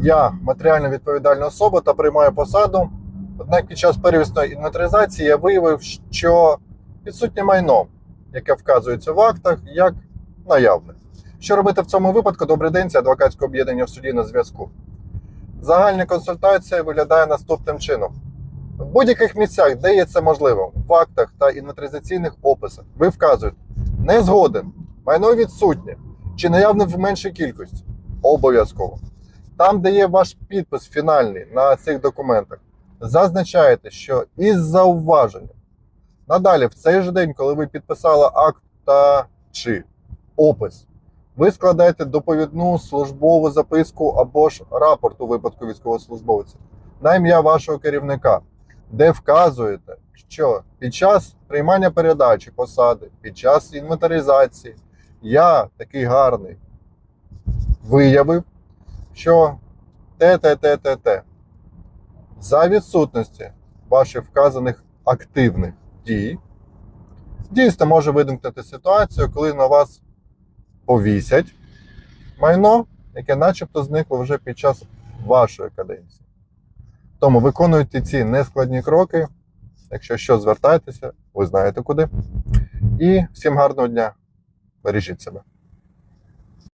Я матеріально відповідальна особа та приймаю посаду. Однак під час первісної інвентаризації я виявив, що відсутнє майно, яке вказується в актах як наявне. Що робити в цьому випадку? Добрий день, це адвокатське об'єднання в суді на зв'язку. Загальна консультація виглядає наступним чином. В будь-яких місцях, де є це можливо, в актах та інвентаризаційних описах, ви вказуєте не згоден, майно відсутнє чи наявне в меншій кількості. Обов'язково. Там, де є ваш підпис фінальний на цих документах, зазначаєте, що із зауваженням. Надалі, в цей же день, коли ви підписали акт та чи опис, ви складаєте доповідну службову записку або ж рапорт у випадку військовослужбовця на ім'я вашого керівника, де вказуєте, що під час приймання передачі посади, під час інвентаризації я такий гарний виявив, що те, те, те. За відсутності ваших вказаних активних дій, дійсно може виникнути ситуація, коли на вас повісять майно, яке начебто зникло вже під час вашої каденції. Тому виконуйте ці нескладні кроки. Якщо що, звертайтеся, ви знаєте куди. І всім гарного дня. Бережіть себе.